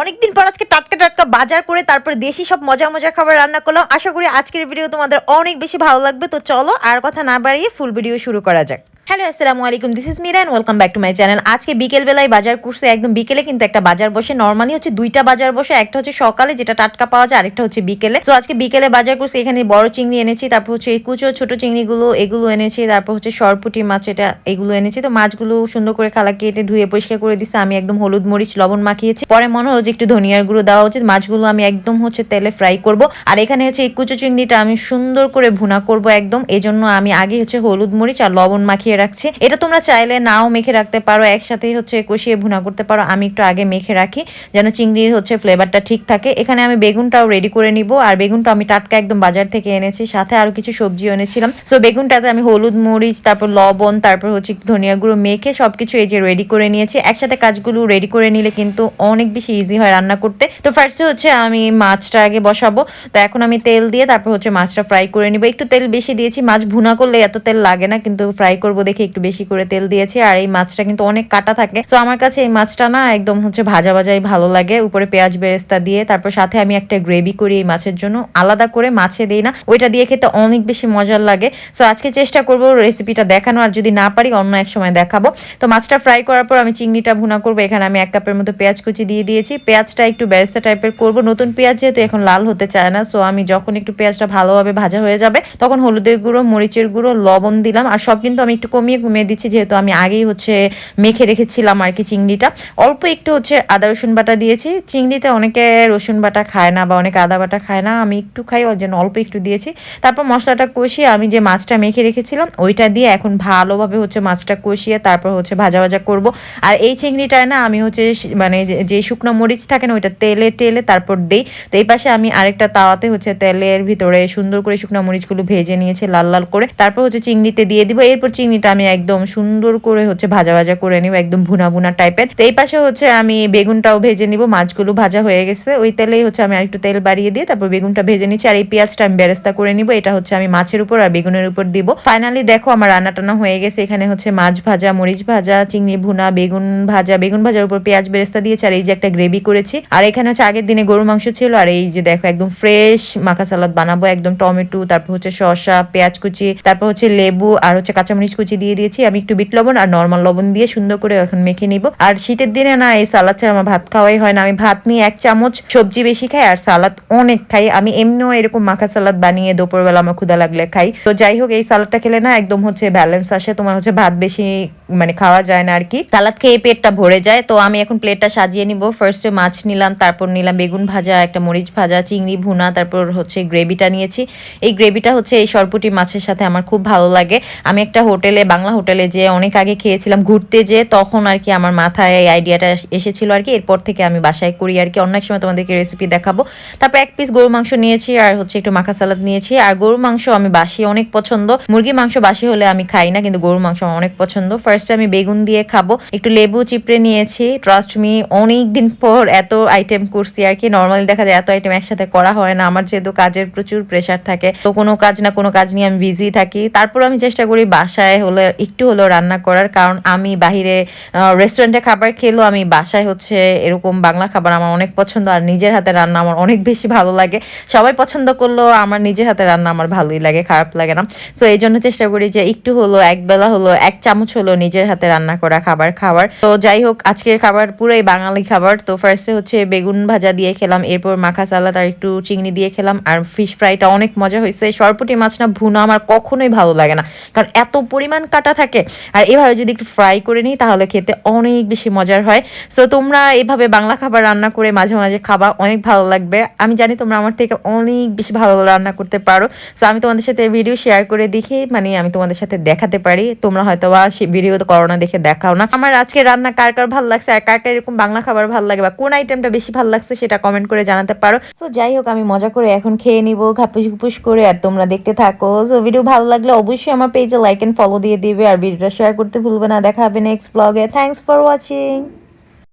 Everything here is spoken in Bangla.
অনেকদিন পর আজকে টাটকা টাটকা বাজার করে তারপর দেশি সব মজা মজা খাবার রান্না করলাম। আশা করি আজকের ভিডিও তোমাদের অনেক বেশি ভালো লাগবে। তো চলো আর কথা না বাড়িয়ে ফুল ভিডিও শুরু করা যাক। আসসালামু আলাইকুম this is Mira welcome back to my channel আজকে বিকেল বেলায় বাজার করছে, একদম বিকেলে কিন্তু একটা বাজার বসে নর্মালি হচ্ছে দুইটা বাজার বসে, একটা হচ্ছে সকালে যেটা টাটকা পাওয়া যায়, আরেকটা হচ্ছে বিকেলে। তো আজকে বিকেলে বাজার করছে, এখানে বড় চিংড়ি এনেছি, তারপর হচ্ছে এই কুচো, ছোট চিংড়িগুলো, এগুলো এনেছি, তারপর হচ্ছে সরপুটি মাছ, এটা এগুলো এনেছি। তো মাছগুলো সুন্দর করে খালা কেটে ধুয়ে পরিষ্কার করে দিচ্ছে আমি একদম হলুদ মরিচ, লবণ মাখিয়েছি। পরে মনে হলো যে একটু ধনিয়ার গুঁড়ো দেওয়া উচিত, মাছগুলো আমি একদম হচ্ছে তেলে ফ্রাই করব। আর এখানে হচ্ছে এই কুচো চিংড়িটা আমি সুন্দর করে ভুনা করব একদম, এজন্য আমি আগে হচ্ছে হলুদ মরিচ আর লবণ মাখিয়ে রাখছি। এটা তোমরা চাইলে নাও মেখে রাখতে পারো, একসাথেই হচ্ছে কষিয়ে ভুনা করতে পারো। আমি একটু আগে মেখে রাখি, যেন চিংড়ির হচ্ছে ফ্লেভারটা ঠিক থাকে। এখানে আমি বেগুনটাও রেডি করে নিব, আর বেগুনটা আমি টাটকা একদম বাজার থেকে এনেছি, সাথে আরও কিছু সবজিও এনেছিলাম। সো বেগুনটাতে আমি হলুদ মরিচ, তারপর লবণ, তারপর হচ্ছে ধনিয়া গুঁড়ো মেখে সব কিছু এই যে রেডি করে নিয়েছি। একসাথে কাজগুলো রেডি করে নিলে কিন্তু অনেক বেশি ইজি হয় রান্না করতে। তো ফার্স্টে হচ্ছে আমি মাছটা আগে বসাবো। তো এখন আমি তেল দিয়ে তারপর হচ্ছে মাছটা ফ্রাই করে নিব। একটু তেল বেশি দিয়েছি, মাছ ভুনা করলে এত তেল লাগে না, কিন্তু ফ্রাই করব দেখে একটু বেশি করে তেল দিয়েছি আর এই মাছটা কিন্তু অনেক কাটা থাকে। তো আমার কাছে এই মাছটা না একদম হচ্ছে ভাজা ভাজাই ভালো লাগে। উপরে পেঁয়াজ বেরেস্তা দিয়ে, তারপর সাথে আমি একটা গ্রেভি করি এই মাছের জন্য। আলাদা করে মাছে দিই না, ওইটা দিয়ে খেতে অনেক বেশি মজার লাগে। সো আজকে চেষ্টা করব রেসিপিটা দেখানো, আর যদি না পারি অন্য এক সময় দেখাবো। তো মাছটা ফ্রাই করার পর আমি চিংড়িটা ভুনা করব। এখানে আমি এক কাপের মতো পেঁয়াজ কুচি দিয়ে দিয়েছি। পেঁয়াজটা একটু বেরেস্তা টাইপের করব। নতুন পেঁয়াজ যেহেতু এখন লাল হতে চায় না সো আমি যখন একটু পেঁয়াজটা ভালোভাবে ভাজা হয়ে যাবে, তখন হলুদের গুঁড়ো, মরিচের গুঁড়ো, লবণ দিলাম। আর সব কিন্তু আমি একটু কমিয়ে কমিয়ে দিচ্ছি, যেহেতু আমি আগেই হচ্ছে মেখে রেখেছিলাম আর কি চিংড়িটা। অল্প একটু হচ্ছে আদা, রসুন বাটা দিয়েছি। চিংড়িতে অনেকে রসুন বাটা খায় না বা অনেকে আদা বাটা খায় না, আমি একটু খাই, ওর জন্য অল্প একটু দিয়েছি। তারপর মশলাটা কষিয়ে আমি যে মাছটা মেখে রেখেছিলাম, ওইটা দিয়ে এখন ভালোভাবে হচ্ছে মাছটা কষিয়ে তারপর হচ্ছে ভাজা ভাজা করব। আর এই চিংড়িটায় না আমি হচ্ছে মানে যে শুকনো মরিচ থাকে না, ওইটা তেলে টেলে তারপর দিই। তো এই পাশে আমি আরেকটা তাওয়াতে হচ্ছে তেলের ভিতরে সুন্দর করে শুকনো মরিচগুলো ভেজে নিয়েছি, লাল লাল করে। তারপর হচ্ছে চিংড়িতে দিয়ে দিব। এরপর চিংড়িটা আমি একদম সুন্দর করে হচ্ছে ভাজা ভাজা করে নিব, একদম ভুনা ভুনা টাইপের এই পাশে হচ্ছে আমি বেগুনটাও ভেজে নিব, মাছগুলো ভাজা হয়ে গেছে। ওই তেলেই হচ্ছে আমি আরেকটু তেল বাড়িয়ে দিয়ে তারপর বেগুনটা ভেজে নিচ্ছি আর এই পেঁয়াজটা আমি বেরেস্তা করে নিব, এটা হচ্ছে আমি মাছের উপর আর বেগুনের উপর দিব। ফাইনালি দেখো আমার রান্না টান্না হয়ে গেছে, এখানে হচ্ছে মাছ ভাজা, মরিচ ভাজা, চিংড়ি ভুনা, বেগুন ভাজা, বেগুন ভাজার উপর পেঁয়াজ বেরেস্তা দিয়েছি আর এই যে একটা গ্রেভি করেছি। আর এখানে হচ্ছে আগের দিনে গরু মাংস ছিল আর এই যে দেখো একদম ফ্রেশ মাখা সালাদ বানাবো, একদম টমেটো, তারপর হচ্ছে শসা, পেঁয়াজ কুচি, তারপর হচ্ছে লেবু আর হচ্ছে কাঁচামরিচ কুচি দিয়ে দিয়েছি। আমি একটু বিট লবণ আর নর্মাল লবণ দিয়ে সুন্দর করে এখন মেখে নিব। আর শীতের দিনে না, এই সালাদ ছাড়া আমার ভাত খাওয়াই হয় না। আমি ভাত নিয়ে এক চামচ সবজি বেশি খাই আর সালাদ অনেক খাই। আমি এমনিও এরকম মাখা সালাদ বানিয়ে দুপুরবেলা আমার ক্ষুদা লাগলে খাই। তো যাই হোক, এই সালাদটা খেলে না একদম হচ্ছে ব্যালেন্স আসে। তোমার হচ্ছে ভাত বেশি মানে খাওয়া যায় না আর কি সালাদ খেয়ে পেটটা ভরে যায়। তো আমি এখন প্লেটটা সাজিয়ে নিব। ফার্স্টে মাছ নিলাম, তারপর নিলাম বেগুন ভাজা, একটা মরিচ ভাজা, চিংড়ি ভুনা, তারপর হচ্ছে গ্রেভিটা নিয়েছি। এই গ্রেভিটা হচ্ছে এই সরপুটি মাছের সাথে আমার খুব ভালো লাগে। আমি একটা হোটেলে বাংলা হোটেলে যে অনেক আগে খেয়েছিলাম, ঘুরতে যে তখন আর কি আমার মাথায় এই আইডিয়াটা এসেছিল আর কি। এরপর থেকে আমি বাসায় করি আর কি। অন্য এক সময় তোমাদেরকে রেসিপি দেখাবো। তারপর এক পিস গরু মাংস নিয়েছি আর হচ্ছে একটু মাখা সালাদ নিয়েছি। আর গরু মাংস আমি বাসি অনেক পছন্দ। মুরগি মাংস বাসি হলে আমি খাই না, কিন্তু গরু মাংস আমার অনেক পছন্দ। ফার্স্টে আমি বেগুন দিয়ে খাব। একটু লেবু চিপড়ে নিয়েছি। ট্রাস্ট মি অনেক দিন পর এত আইটেম করছি আর কি। নর্মালি দেখা যায় এত আইটেম একসাথে করা হয় না। আমার যেহেতু কাজের প্রচুর প্রেশার থাকে, তো কোনো কাজ না কোনো কাজ নিয়ে আমি বিজি থাকি। তারপর আমি চেষ্টা করি বাসায় হলে একটু হলেও রান্না করার, কারণ আমি বাহিরে রেস্টুরেন্টে খাবার খেলেও আমি বাসায় হচ্ছে এরকম বাংলা খাবার আমার অনেক পছন্দ আর নিজের হাতে রান্না আমার অনেক বেশি ভালো লাগে। সবাই পছন্দ করলেও আমার নিজের হাতে রান্না আমার ভালোই লাগে, খারাপ লাগে না। তো এই জন্য চেষ্টা করি যে একটু হলো এক বেলা হলো এক চামচ হলো নিজের হাতে রান্না করা খাবার খাওয়ার। তো যাই হোক, আজকের খাবার পুরোই বাঙালি খাবার। তো ফার্স্টে হচ্ছে বেগুন ভাজা দিয়ে খেলাম, এরপর মাখা সালাদ আর একটু চিংড়ি দিয়ে খেলাম আর ফিশ ফ্রাইটা অনেক মজা হয়েছে। সরপুটি মাছ না, ভুনা আমার কখনোই ভালো লাগে না। কারণ এত পরিমাণ কাটা থাকে। আর এভাবে যদি একটু ফ্রাই করে নিই, তাহলে খেতে অনেক বেশি মজার হয়। সো তোমরা এভাবে বাংলা খাবার রান্না করে মাঝে মাঝে খাবা, অনেক ভালো লাগবে। আমি জানি তোমরা আমার থেকে অনেক বেশি ভালো রান্না করতে পারো। সো আমি তোমাদের সাথে ভিডিও শেয়ার করে দেখি মানে আমি তোমাদের সাথে দেখাতে পারি। তোমরা হয়তো বা ভিডিও করোনা দেখে দেখাও না। আমার আজকে রান্না কার কার ভালো লাগছে, আর কার কার এরকম বাংলা খাবার ভালো লাগে, বা কোন আইটেমটা বেশি ভালো লাগছে সেটা কমেন্ট করে জানাতে পারো। সো যাই হোক, আমি মজা করে এখন খেয়ে নিব, ঘাপুস ঘুপুস করে, আর তোমরা দেখতে থাকো। সো ভিডিও ভালো লাগলে অবশ্যই আমার পেজে লাইক এন্ড ফলো দিয়ে দিবে আর ভিডিওটা শেয়ার করতে ভুলবে না। দেখা হবে নেক্সট ব্লগে থ্যাংকস ফর ওয়াচিং